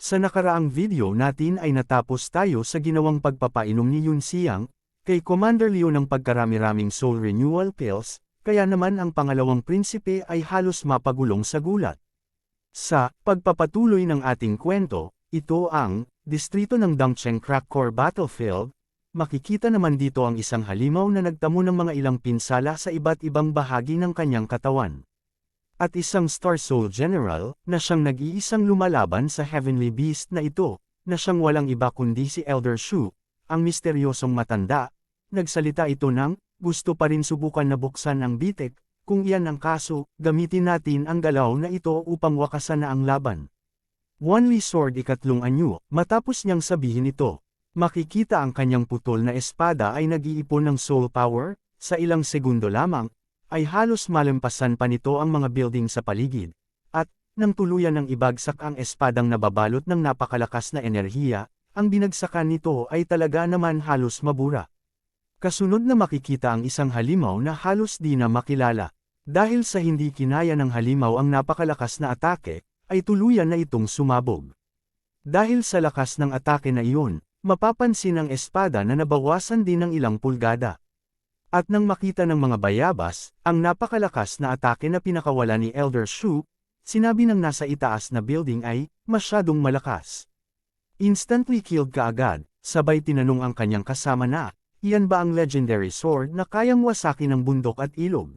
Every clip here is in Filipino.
Sa nakaraang video natin ay natapos tayo sa ginawang pagpapainom ni Yun Siang, kay Commander Leo ng pagkarami-raming soul renewal pills, kaya naman ang pangalawang prinsipe ay halos mapagulong sa gulat. Sa pagpapatuloy ng ating kwento, ito ang distrito ng Dongcheng Crack Core Battlefield, makikita naman dito ang isang halimaw na nagtamo ng mga ilang pinsala sa iba't ibang bahagi ng kanyang katawan at isang Star Soul General, na siyang nag-iisang lumalaban sa Heavenly Beast na ito, na siyang walang iba kundi si Elder Shu, ang misteryosong matanda. Nagsalita ito ng, gusto pa rin subukan na buksan ang bitek, kung iyan ang kaso, gamitin natin ang galaw na ito upang wakasan na ang laban. Wanli Sword ikatlong anyo, matapos niyang sabihin ito, makikita ang kanyang putol na espada ay nag-iipon ng soul power, sa ilang segundo lamang, ay halos malampasan pa nito ang mga building sa paligid, at, nang tuluyan ng ibagsak ang espadang nababalot ng napakalakas na enerhiya, ang binagsakan nito ay talaga naman halos mabura. Kasunod na makikita ang isang halimaw na halos di na makilala. Dahil sa hindi kinaya ng halimaw ang napakalakas na atake, ay tuluyan na itong sumabog. Dahil sa lakas ng atake na iyon, mapapansin ang espada na nabawasan din ng ilang pulgada. At nang makita ng mga bayabas, ang napakalakas na atake na pinakawala ni Elder Shu, sinabi ng nasa itaas na building ay, masyadong malakas. Instantly killed ka agad, sabay tinanong ang kanyang kasama na, iyan ba ang legendary sword na kayang wasaki ng bundok at ilog?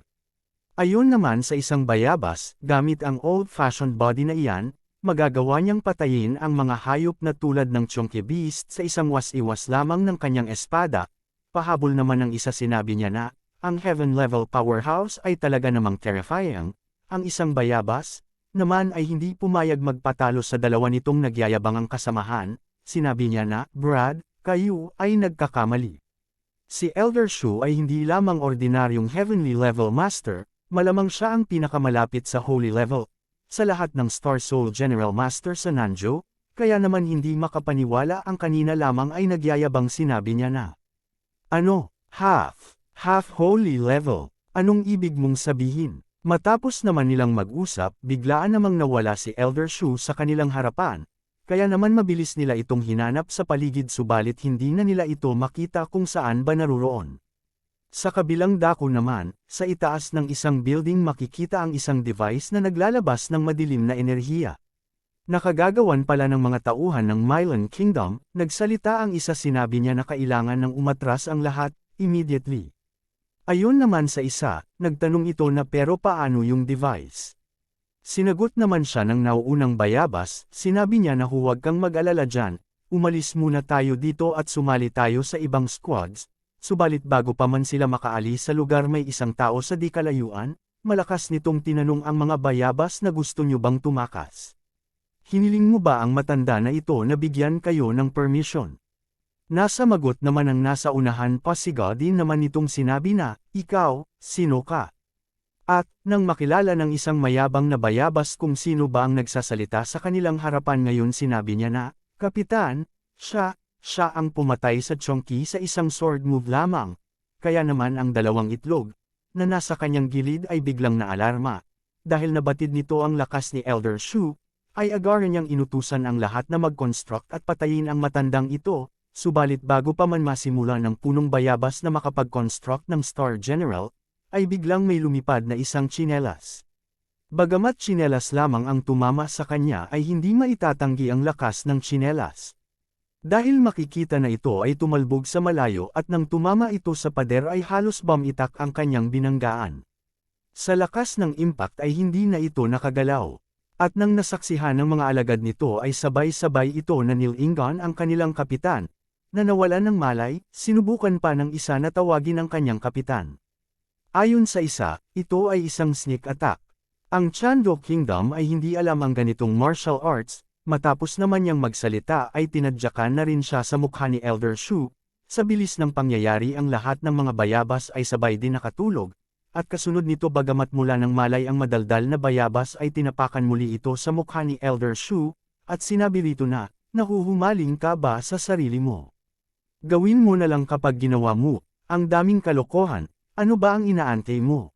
Ayon naman sa isang bayabas, gamit ang old-fashioned body na iyan, magagawa niyang patayin ang mga hayop na tulad ng Chonky Beast sa isang was-iwas lamang ng kanyang espada, Pahabol naman ng isa sinabi niya na, ang heaven level powerhouse ay talaga namang terrifying, ang isang bayabas, naman ay hindi pumayag magpatalo sa dalawa nitong nagyayabang ang kasamahan, sinabi niya na, Brad, kayo ay nagkakamali. Si Elder Shu ay hindi lamang ordinaryong heavenly level master, malamang siya ang pinakamalapit sa holy level. Sa lahat ng Star Soul General Master sa Nanjo, kaya naman hindi makapaniwala ang kanina lamang ay nagyayabang sinabi niya na. Ano? Half. Half holy level. Anong ibig mong sabihin? Matapos naman nilang mag-usap, biglaan namang nawala si Elder Shu sa kanilang harapan, kaya naman mabilis nila itong hinanap sa paligid subalit hindi na nila ito makita kung saan ba naruroon. Sa kabilang dako naman, sa itaas ng isang building makikita ang isang device na naglalabas ng madilim na enerhiya. Nakagagawan pala ng mga tauhan ng Mylan Kingdom, nagsalita ang isa sinabi niya na kailangan ng umatras ang lahat, immediately. Ayon naman sa isa, nagtanong ito na pero paano yung device? Sinagot naman siya ng nauunang bayabas, sinabi niya na huwag kang mag-alala dyan, umalis muna tayo dito at sumali tayo sa ibang squads, subalit bago pa man sila makaalis sa lugar may isang tao sa di kalayuan, malakas nitong tinanong ang mga bayabas na gusto nyo bang tumakas. Hiniling mo ba ang matanda na ito na bigyan kayo ng permission? Nasa magot naman ang nasa unahan pa si Godin naman itong sinabi na, Ikaw, sino ka? At, nang makilala ng isang mayabang na bayabas kung sino ba ang nagsasalita sa kanilang harapan ngayon sinabi niya na, Kapitan, siya, siya ang pumatay sa Chonky sa isang sword move lamang. Kaya naman ang dalawang itlog, na nasa kanyang gilid ay biglang naalarma. Dahil nabatid nito ang lakas ni Elder Shu, ay agaran niyang inutusan ang lahat na mag-construct at patayin ang matandang ito, subalit bago pa man masimula ng punong bayabas na makapag-construct ng Star General, ay biglang may lumipad na isang chinelas. Bagamat chinelas lamang ang tumama sa kanya ay hindi maitatanggi ang lakas ng chinelas. Dahil makikita na ito ay tumalbog sa malayo at nang tumama ito sa pader ay halos bumitak ang kanyang binanggaan. Sa lakas ng impact ay hindi na ito nakagalaw. At nang nasaksihan ng mga alagad nito ay sabay-sabay ito na nilingan ang kanilang kapitan, na nawalan ng malay, sinubukan pa ng isa na tawagin ang kanyang kapitan. Ayon sa isa, ito ay isang sneak attack. Ang Chando Kingdom ay hindi alam ang ganitong martial arts, matapos naman niyang magsalita ay tinadyakan na rin siya sa mukha ni Elder Shu, sa bilis ng pangyayari ang lahat ng mga bayabas ay sabay din nakatulog, at kasunod nito bagamat mula ng malay ang madaldal na bayabas ay tinapakan muli ito sa mukha ni Elder Shu, at sinabi rito na, nahuhumaling ka ba sa sarili mo? Gawin mo na lang kapag ginawa mo, ang daming kalokohan, ano ba ang inaantay mo?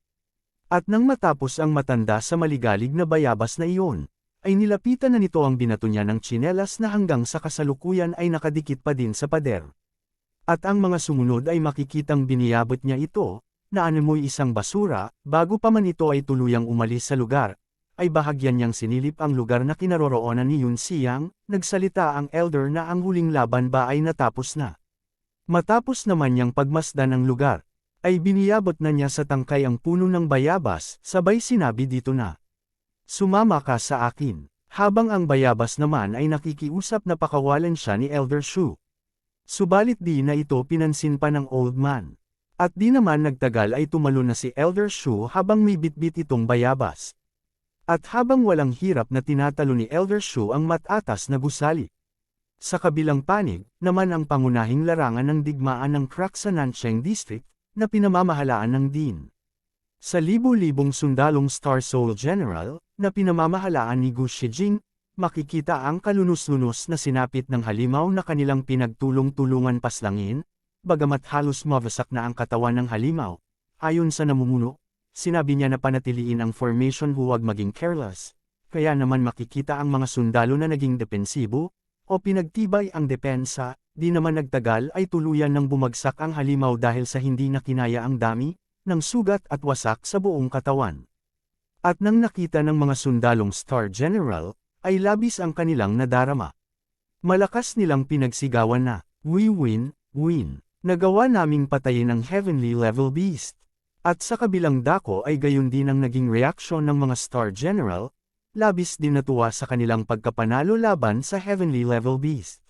At nang matapos ang matanda sa maligalig na bayabas na iyon, ay nilapitan na nito ang binato niya ng tsinelas na hanggang sa kasalukuyan ay nakadikit pa din sa pader. At ang mga sumunod ay makikitang biniyabot niya ito, na isang basura, bago pa man ito ay tuluyang umalis sa lugar, ay bahagyan niyang sinilip ang lugar na kinaroroonan ni Yun Siyang, nagsalita ang elder na ang huling laban ba ay natapos na. Matapos naman niyang pagmasdan ang lugar, ay biniyabot na niya sa tangkay ang puno ng bayabas, sabay sinabi dito na. Sumama ka sa akin. Habang ang bayabas naman ay nakikiusap na pakawalan siya ni Elder Shu. Subalit di na ito pinansin pa ng old man. At di naman nagtagal ay tumalo na si Elder Shu habang may bitbit itong bayabas. At habang walang hirap na tinatalo ni Elder Shu ang matatas na gusali. Sa kabilang panig, naman ang pangunahing larangan ng digmaan ng crack sa District, na pinamamahalaan ng Dean. Sa libo-libong sundalong Star Soul General, na pinamamahalaan ni Gu Shijing, makikita ang kalunos-lunos na sinapit ng halimaw na kanilang pinagtulong-tulungan paslangin, bagamat halos mawasak na ang katawan ng halimaw. Ayon sa namumuno, sinabi niya na panatiliin ang formation huwag maging careless, kaya naman makikita ang mga sundalo na naging depensibo, o pinagtibay ang depensa, di naman nagtagal ay tuluyan ng bumagsak ang halimaw dahil sa hindi na kinaya ang dami, ng sugat at wasak sa buong katawan. At nang nakita ng mga sundalong Star General, ay labis ang kanilang nadarama. Malakas nilang pinagsigawan na, We win, win. Nagawa naming patayin ang Heavenly Level Beast. At sa kabilang dako ay gayon din ang naging reaksyon ng mga Star General, labis din natuwa sa kanilang pagkapanalo laban sa Heavenly Level Beast.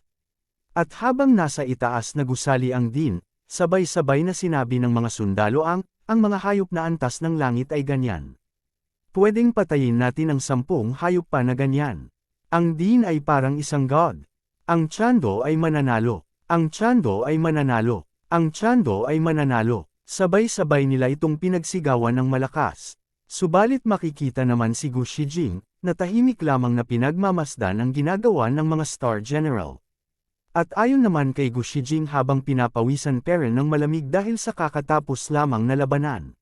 At habang nasa itaas na gusali ang din, sabay-sabay na sinabi ng mga sundalo ang, ang mga hayop na antas ng langit ay ganyan. Pwedeng patayin natin ang sampung hayop pa na ganyan. Ang Dean ay parang isang god. Ang Chando ay mananalo. Ang Chando ay mananalo. Ang Chando ay mananalo. Sabay-sabay nila itong pinagsigawan ng malakas. Subalit makikita naman si Gu Shijing, na tahimik lamang na pinagmamasdan ang ginagawa ng mga Star General. At ayon naman kay Gu Shijing habang pinapawisan Perel ng malamig dahil sa kakatapos lamang na labanan.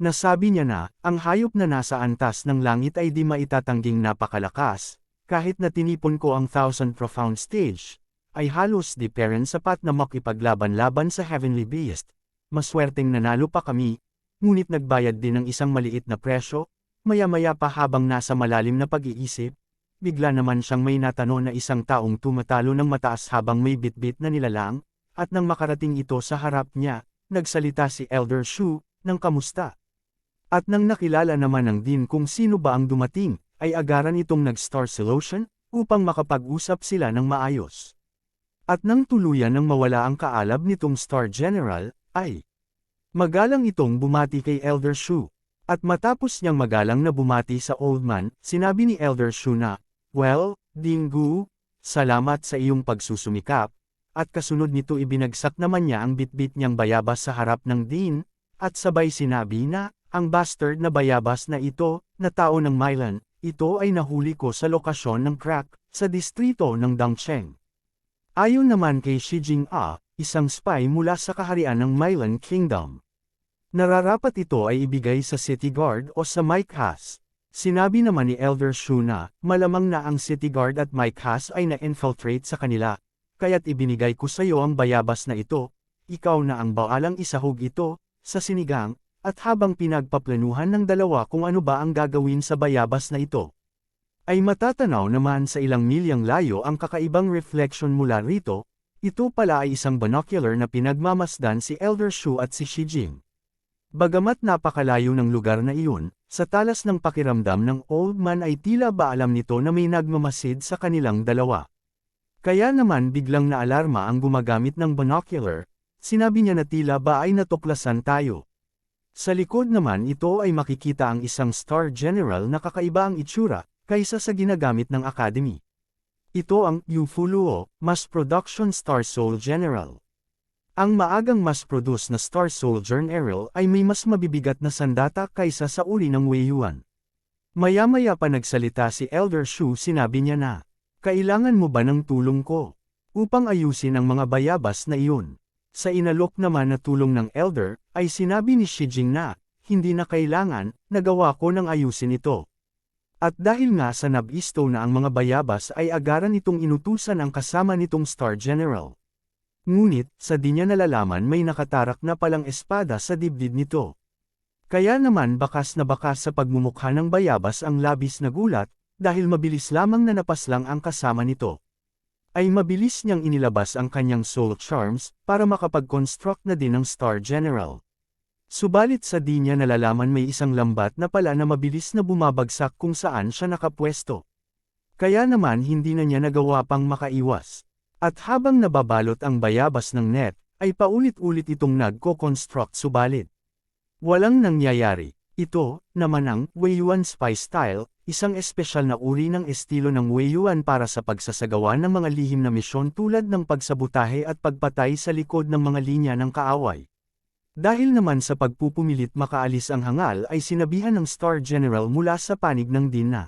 Nasabi niya na, ang hayop na nasa antas ng langit ay di maitatangging napakalakas, kahit na tinipon ko ang Thousand Profound Stage, ay halos di peren sapat na makipaglaban-laban sa Heavenly Beast. Maswerteng nanalo pa kami, ngunit nagbayad din ng isang maliit na presyo, maya-maya pa habang nasa malalim na pag-iisip, bigla naman siyang may natano na isang taong tumatalo ng mataas habang may bitbit na nilalang, at nang makarating ito sa harap niya, nagsalita si Elder Shu, ng kamusta. At nang nakilala naman ng din kung sino ba ang dumating, ay agaran itong nag-star solution, upang makapag-usap sila ng maayos. At nang tuluyan ng mawala ang kaalab nitong Star General, ay magalang itong bumati kay Elder Shu. At matapos niyang magalang na bumati sa old man, sinabi ni Elder Shu na, Well, Dinggu, salamat sa iyong pagsusumikap, at kasunod nito ibinagsak naman niya ang bitbit niyang bayabas sa harap ng Dean, at sabay sinabi na, ang bastard na bayabas na ito, na tao ng Milan, ito ay nahuli ko sa lokasyon ng crack, sa distrito ng Dangcheng. Ayon naman kay Xi Jing A, isang spy mula sa kaharian ng Milan Kingdom. Nararapat ito ay ibigay sa City Guard o sa Mike Haas. Sinabi naman ni Elder Shu na, malamang na ang City Guard at Mike Haas ay na-infiltrate sa kanila, kaya't ibinigay ko sa iyo ang bayabas na ito, ikaw na ang baalang isahog ito, sa sinigang, at habang pinagpaplanuhan ng dalawa kung ano ba ang gagawin sa bayabas na ito, ay matatanaw naman sa ilang milyang layo ang kakaibang reflection mula rito, ito pala ay isang binocular na pinagmamasdan si Elder Shu at si Shijing. Bagamat napakalayo ng lugar na iyon, sa talas ng pakiramdam ng old man ay tila ba alam nito na may nagmamasid sa kanilang dalawa. Kaya naman biglang naalarma ang gumagamit ng binocular, sinabi niya na tila ba ay natuklasan tayo. Sa likod naman ito ay makikita ang isang Star General na kakaiba ang itsura, kaysa sa ginagamit ng Academy. Ito ang Ufuluo, Mass Production Star Soul General. Ang maagang mass-produce na Star Soldier General ay may mas mabibigat na sandata kaysa sa uri ng Weiyuan. Maya-maya pa nagsalita si Elder Shu sinabi niya na, Kailangan mo ba ng tulong ko? Upang ayusin ang mga bayabas na iyon. Sa inalok naman na tulong ng elder, ay sinabi ni Shijing na, hindi na kailangan, nagawa ko ng ayusin ito. At dahil nga sa nabisto na ang mga bayabas ay agaran itong inutusan ang kasama nitong Star General. Ngunit, sa di niya nalalaman may nakatarak na palang espada sa dibdib nito. Kaya naman bakas na bakas sa pagmumukha ng bayabas ang labis na gulat, dahil mabilis lamang na napaslang ang kasama nito. Ay mabilis niyang inilabas ang kanyang soul charms, para makapag-construct na din ng Star General. Subalit sa di niya nalalaman may isang lambat na pala na mabilis na bumabagsak kung saan siya nakapwesto. Kaya naman hindi na niya nagawa pang makaiwas. At habang nababalot ang bayabas ng net, ay paulit-ulit itong nagko-construct subalit. Walang nangyayari. Ito, naman ang Weiyuan Spy Style, isang espesyal na uri ng estilo ng Weiyuan para sa pagsasagawa ng mga lihim na misyon tulad ng pagsabutahe at pagpatay sa likod ng mga linya ng kaaway. Dahil naman sa pagpupumilit makaalis ang hangal ay sinabihan ng Star General mula sa panig ng Dina.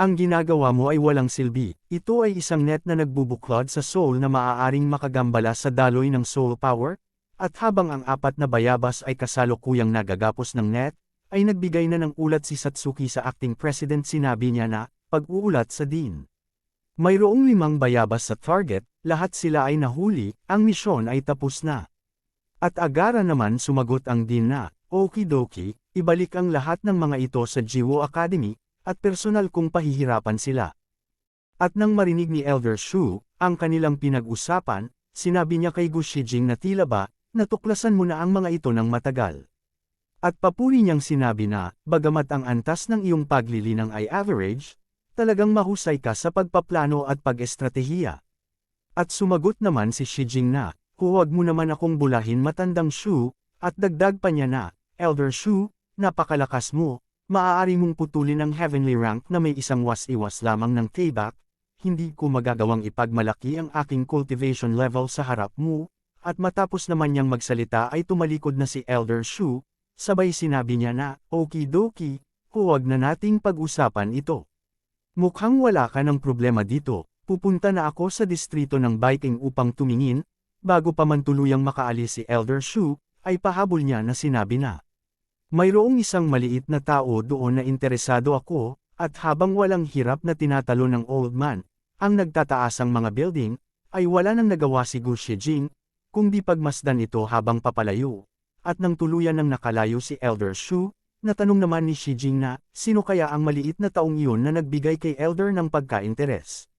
Ang ginagawa mo ay walang silbi, ito ay isang net na nagbubuklod sa soul na maaaring makagambala sa daloy ng soul power, at habang ang apat na bayabas ay kasalukuyang nagagapos ng net, ay nagbigay na ng ulat si Satsuki sa acting president sinabi niya na, pag-uulat sa Dean. Mayroong limang bayabas sa target, lahat sila ay nahuli, ang misyon ay tapos na. At agara naman sumagot ang Dean na, Okidoki, ibalik ang lahat ng mga ito sa Jiwo Academy, at personal kong pahihirapan sila. At nang marinig ni Elder Shu, ang kanilang pinag-usapan, sinabi niya kay Gu Shijing na tila ba, natuklasan mo na ang mga ito ng matagal. At papuri niyang sinabi na, bagamat ang antas ng iyong paglilinang ay average, talagang mahusay ka sa pagpaplano at pag-estratehiya. At sumagot naman si Shijing na, huwag mo naman akong bulahin matandang Shu, at dagdag pa niya na, Elder Shu, napakalakas mo, maaari mong putulin ang heavenly rank na may isang was-iwas lamang ng payback, hindi ko magagawang ipagmalaki ang aking cultivation level sa harap mo, at matapos naman niyang magsalita ay tumalikod na si Elder Shu, sabay sinabi niya na, okidoki, huwag na nating pag-usapan ito. Mukhang wala ka ng problema dito, pupunta na ako sa distrito ng biking upang tumingin, bago pa man tuluyang makaalis si Elder Shu, ay pahabol niya na sinabi na. Mayroong isang maliit na tao doon na interesado ako, at habang walang hirap na tinatalo ng old man, ang nagtataasang mga building, ay wala nang nagawa si Gu Shijing, kung di pagmasdan ito habang papalayo. At nang tuluyan ng nakalayo si Elder Shu, natanong naman ni Shijing na, sino kaya ang maliit na taong iyon na nagbigay kay Elder ng pagkainteres?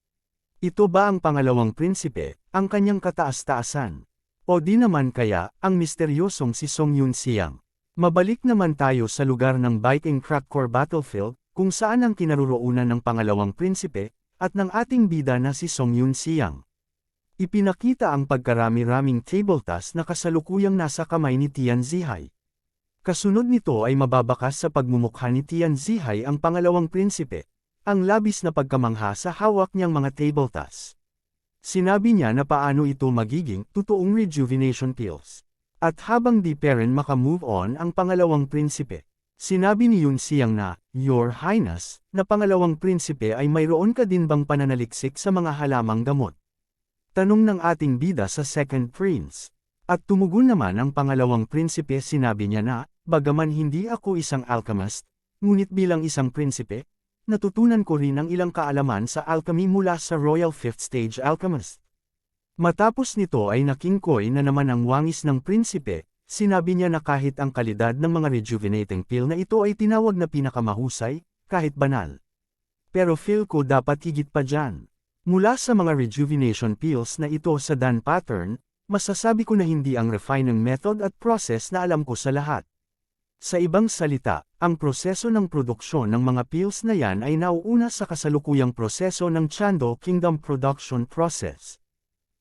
Ito ba ang pangalawang prinsipe, ang kanyang kataas-taasan? O di naman kaya, ang misteryosong si Song Yun Siang? Mabalik naman tayo sa lugar ng Viking Crack Core Battlefield, kung saan ang kinaroroonan ng pangalawang prinsipe, at ng ating bida na si Song Yun Siang. Ipinakita ang pagkarami-raming table task na kasalukuyang nasa kamay ni Tian Zihai. Kasunod nito ay mababakas sa pagmumukha ni Tian Zihai ang pangalawang prinsipe, ang labis na pagkamangha sa hawak niyang mga table task. Sinabi niya na paano ito magiging totoong rejuvenation pills. At habang di pa rin makamove on ang pangalawang prinsipe, sinabi ni Yun Siyang na, Your Highness, na pangalawang prinsipe ay mayroon ka din bang pananaliksik sa mga halamang gamot? Tanong ng ating bida sa second prince. At tumugon naman ang pangalawang prinsipe sinabi niya na, bagaman hindi ako isang alchemist, ngunit bilang isang prinsipe, natutunan ko rin ang ilang kaalaman sa alchemy mula sa Royal Fifth Stage Alchemist. Matapos nito ay nakingkoy na naman ang wangis ng prinsipe, sinabi niya na kahit ang kalidad ng mga rejuvenating pill na ito ay tinawag na pinakamahusay, kahit banal. Pero feel ko dapat higit pa dyan. Mula sa mga rejuvenation pills na ito sa Dan pattern, masasabi ko na hindi ang refining method at process na alam ko sa lahat. Sa ibang salita, ang proseso ng produksyon ng mga pills na yan ay nauuna sa kasalukuyang proseso ng Chando Kingdom Production Process.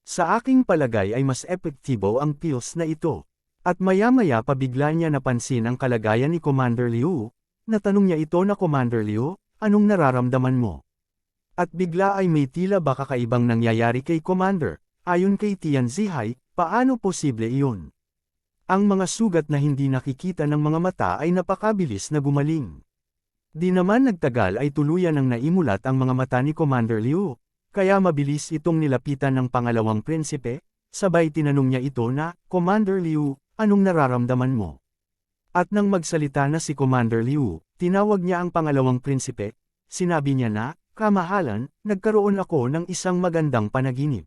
Sa aking palagay ay mas epektibo ang pills na ito. At maya-maya pa bigla niya napansin ang kalagayan ni Commander Liu, natanong niya ito na Commander Liu, anong nararamdaman mo? At bigla ay may tila ba kakaibang nangyayari kay Commander, ayon kay Tian Zihai, paano posible iyon? Ang mga sugat na hindi nakikita ng mga mata ay napakabilis na gumaling. Di naman nagtagal ay tuluyan ang naimulat ang mga mata ni Commander Liu, kaya mabilis itong nilapitan ng pangalawang prinsipe, sabay tinanong niya ito na, Commander Liu, anong nararamdaman mo? At nang magsalita na si Commander Liu, tinawag niya ang pangalawang prinsipe, sinabi niya na, kamahalan, nagkaroon ako ng isang magandang panaginip.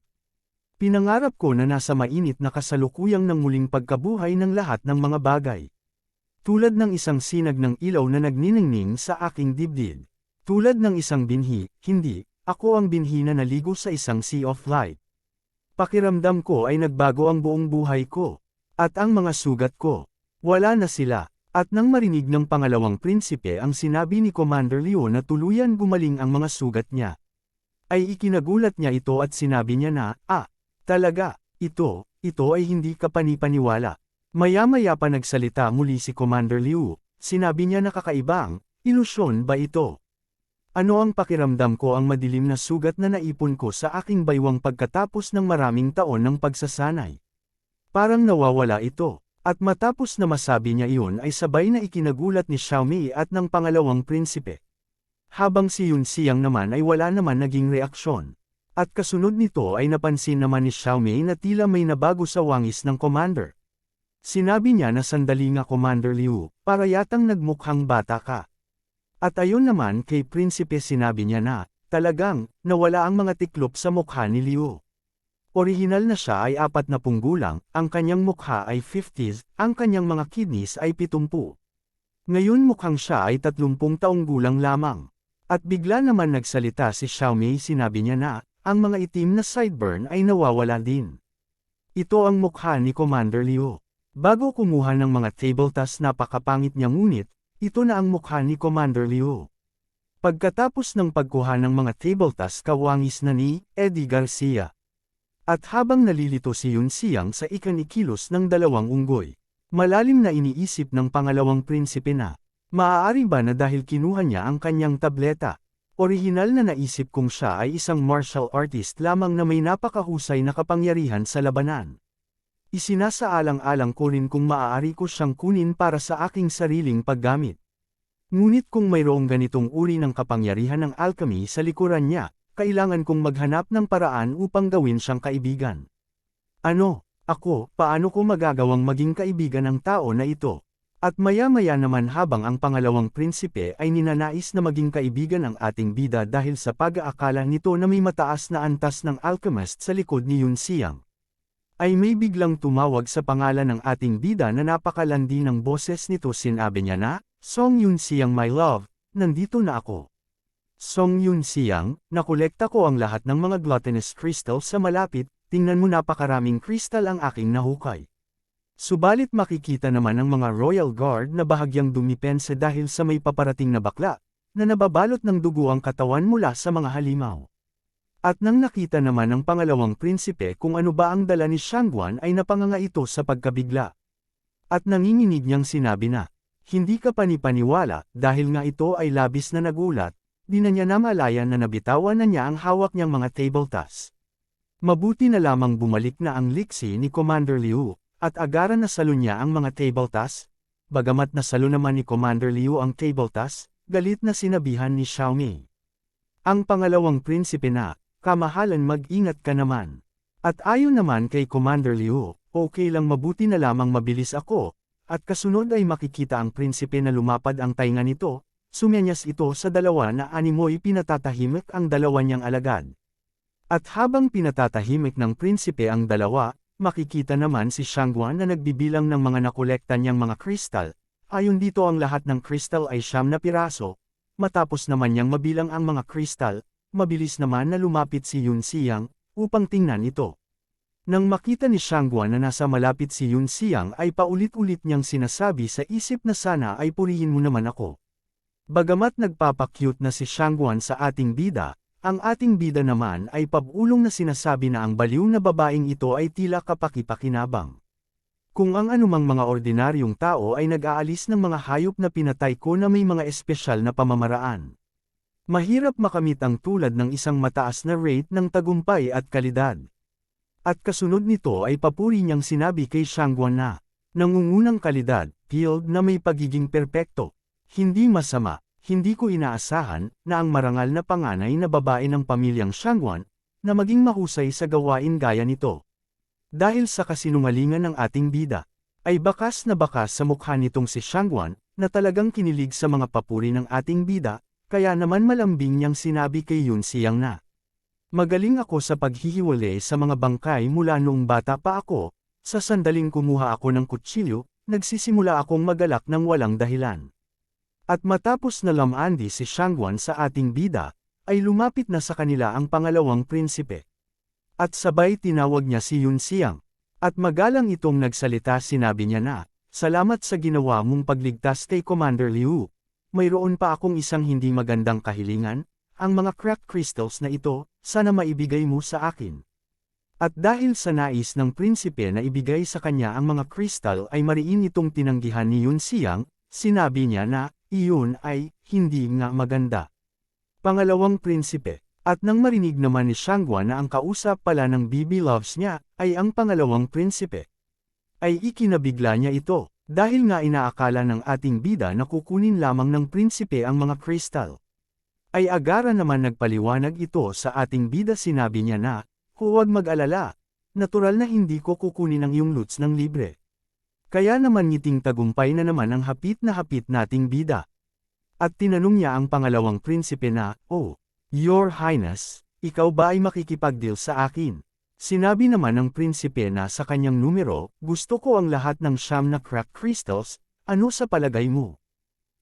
Pinangarap ko na nasa mainit na kasalukuyang ng muling pagkabuhay ng lahat ng mga bagay. Tulad ng isang sinag ng ilaw na nagniningning sa aking dibdib. Tulad ng isang binhi, hindi, ako ang binhi na naligo sa isang sea of light. Pakiramdam ko ay nagbago ang buong buhay ko. At ang mga sugat ko. Wala na sila. At nang marinig ng pangalawang prinsipe ang sinabi ni Commander Leo na tuluyan gumaling ang mga sugat niya. Ay ikinagulat niya ito at sinabi niya na, ah, talaga, ito, ito ay hindi kapanipaniwala. Maya-maya pa nagsalita muli si Commander Liu, sinabi niya na kakaibang, ilusyon ba ito? Ano ang pakiramdam ko ang madilim na sugat na naipon ko sa aking baywang pagkatapos ng maraming taon ng pagsasanay? Parang nawawala ito. At matapos na masabi niya iyon ay sabay na ikinagulat ni Xiaomi at ng pangalawang prinsipe. Habang si Yun Xiang naman ay wala naman naging reaksyon. At kasunod nito ay napansin naman ni Xiaomi na tila may nabago sa wangis ng commander. Sinabi niya na sandali nga Commander Liu, para yatang nagmukhang bata ka. At ayon naman kay prinsipe sinabi niya na, talagang, nawala ang mga tiklop sa mukha ni Liu. Orihinal na siya ay apat na gulang, ang kanyang mukha ay 50s, ang kanyang mga kidneys ay 70. Ngayon mukhang siya ay 30 taong gulang lamang. At bigla naman nagsalita si Xiaomei sinabi niya na, ang mga itim na sideburn ay nawawala din. Ito ang mukha ni Commander Liu. Bago kumuha ng mga table task napakapangit niya ngunit, ito na ang mukha ni Commander Liu. Pagkatapos ng pagkuha ng mga table task kawangis na ni Eddie Garcia. At habang nalilito si Yun Siyang sa ikanikilos ng dalawang unggoy, malalim na iniisip ng pangalawang prinsipe na, maaari ba na dahil kinuha niya ang kanyang tableta, orihinal na naisip kong siya ay isang martial artist lamang na may napakahusay na kapangyarihan sa labanan. Isinasaalang-alang ko rin kung maaari ko siyang kunin para sa aking sariling paggamit. Ngunit kung mayroong ganitong uri ng kapangyarihan ng alchemy sa likuran niya, kailangan kong maghanap ng paraan upang gawin siyang kaibigan. Ano, ako, paano ko magagawang maging kaibigan ng tao na ito? At maya-maya naman habang ang pangalawang prinsipe ay ninanais na maging kaibigan ng ating bida dahil sa pag-aakala nito na may mataas na antas ng alchemist sa likod ni Yun Siang. Ay may biglang tumawag sa pangalan ng ating bida na napakalandi ng boses nito sinabi niya na, Song Yun Siang my love, nandito na ako. Song Yun Siang, nakolekta ko ang lahat ng mga glutinous crystal sa malapit, tingnan mo napakaraming crystal ang aking nahukay. Subalit makikita naman ang mga Royal Guard na bahagyang dumipensa dahil sa may paparating na bakla, na nababalot ng dugo ang katawan mula sa mga halimaw. At nang nakita naman ng pangalawang prinsipe kung ano ba ang dala ni Shangguan ay napanganga ito sa pagkabigla. At nanginginig niyang sinabi na, hindi ka panipaniwala dahil nga ito ay labis na nagulat, Di na niya namalayan na nabitawan na niya ang hawak niyang mga table tasks. Mabuti na lamang bumalik na ang liksi ni Commander Liu, at agaran na salo niya ang mga table tasks. Bagamat nasalo naman ni Commander Liu ang table tasks, galit na sinabihan ni Xiaomi. Ang pangalawang prinsipe na, kamahalan mag-ingat ka naman. At ayon naman kay Commander Liu, okay lang mabuti na lamang mabilis ako, at kasunod ay makikita ang prinsipe na lumapad ang tainga nito, Sumenyas ito sa dalawa na animoy pinatatahimik ang dalawa niyang alagad. At habang pinatatahimik ng prinsipe ang dalawa, makikita naman si Shangguan na nagbibilang ng mga nakolekta niyang mga kristal, ayon dito ang lahat ng kristal ay siyam na piraso, matapos naman niyang mabilang ang mga kristal, mabilis naman na lumapit si Yun Siyang, upang tingnan ito. Nang makita ni Shangguan na nasa malapit si Yun Siyang ay paulit-ulit niyang sinasabi sa isip na sana ay purihin mo naman ako. Bagamat nagpapakyut na si Shangguan sa ating bida, ang ating bida naman ay pabulong na sinasabi na ang baliw na babaeng ito ay tila kapakipakinabang. Kung ang anumang mga ordinaryong tao ay nag-aalis ng mga hayop na pinatay ko na may mga espesyal na pamamaraan. Mahirap makamit ang tulad ng isang mataas na rate ng tagumpay at kalidad. At kasunod nito ay papuri niyang sinabi kay Shangguan na, nangungunang kalidad, field na may pagiging perpekto, hindi masama, hindi ko inaasahan na ang marangal na panganay na babae ng pamilyang Shangguan, na maging mahusay sa gawain gaya nito. Dahil sa kasinungalingan ng ating bida, ay bakas na bakas sa mukha nitong si Shangguan, na talagang kinilig sa mga papuri ng ating bida, kaya naman malambing niyang sinabi kay Yun Siyang na. Magaling ako sa paghihiwalay sa mga bangkay mula noong bata pa ako, sa sandaling kumuha ako ng kutsilyo, nagsisimula akong magalak ng walang dahilan. At matapos na lamandi si Shangguan sa ating bida, ay lumapit na sa kanila ang pangalawang prinsipe. At sabay tinawag niya si Yun Siang. At magalang itong nagsalita sinabi niya na, Salamat sa ginawa mong pagligtas kay Commander Liu. Mayroon pa akong isang hindi magandang kahilingan, ang mga cracked crystals na ito, sana maibigay mo sa akin. At dahil sa nais ng prinsipe na ibigay sa kanya ang mga kristal ay mariin itong tinanggihan ni Yun Siang, sinabi niya na, iyon ay, hindi nga maganda. Pangalawang prinsipe, at nang marinig naman ni Shangguan na ang kausap pala ng BB Loves niya, ay ang pangalawang prinsipe. Ay ikinabigla niya ito, dahil nga inaakala ng ating bida na kukunin lamang ng prinsipe ang mga kristal. Ay agara naman nagpaliwanag ito sa ating bida sinabi niya na, huwag mag-alala, natural na hindi ko kukunin ang iyong loots ng libre. Kaya naman ngiting tagumpay na naman ang hapit na hapit nating bida. At tinanong niya ang pangalawang prinsipe na, Oh, Your Highness, ikaw ba ay makikipagdeal sa akin? Sinabi naman ng prinsipe na sa kanyang numero, gusto ko ang lahat ng siyam na crack crystals, ano sa palagay mo?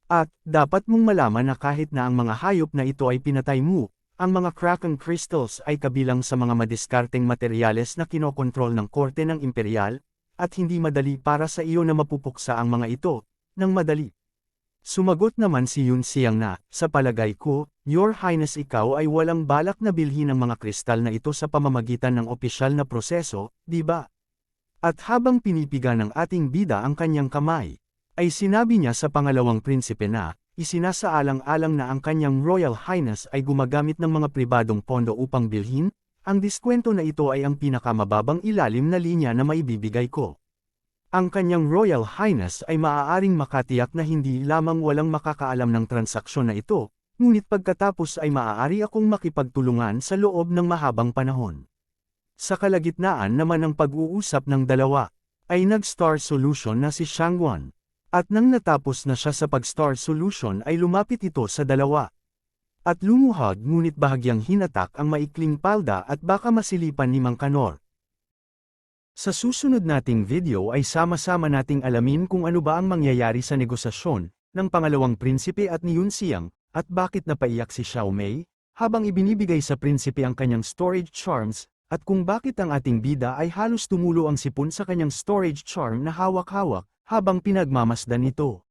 At, dapat mong malaman na kahit na ang mga hayop na ito ay pinatay mo, ang mga Kraken crystals ay kabilang sa mga madiskarteng materyales na kinokontrol ng korte ng imperial, at hindi madali para sa iyo na mapupuksa ang mga ito, ng madali. Sumagot naman si Yun Siang na, sa palagay ko, Your Highness ikaw ay walang balak na bilhin ang mga kristal na ito sa pamamagitan ng opisyal na proseso, di ba? At habang pinipiga ng ating bida ang kanyang kamay, ay sinabi niya sa pangalawang prinsipe na, isinasaalang-alang na ang kanyang Royal Highness ay gumagamit ng mga pribadong pondo upang bilhin, ang diskwento na ito ay ang pinakamababang ilalim na linya na maibibigay ko. Ang kanyang Royal Highness ay maaaring makatiyak na hindi lamang walang makakaalam ng transaksyon na ito, ngunit pagkatapos ay maaari akong makipagtulungan sa loob ng mahabang panahon. Sa kalagitnaan naman ng pag-uusap ng dalawa, ay nag-star solution na si Shangguan. At nang natapos na siya sa pag-star solution ay lumapit ito sa dalawa. At lumuhag ngunit bahagyang hinatak ang maikling palda at baka masilipan ni Mang Kanor. Sa susunod nating video ay sama-sama nating alamin kung ano ba ang mangyayari sa negosasyon ng pangalawang prinsipe at ni Yun Siang, at bakit napaiyak si Xiao Mei, habang ibinibigay sa prinsipe ang kanyang storage charms, at kung bakit ang ating bida ay halos tumulo ang sipon sa kanyang storage charm na hawak-hawak, habang pinagmamasdan ito.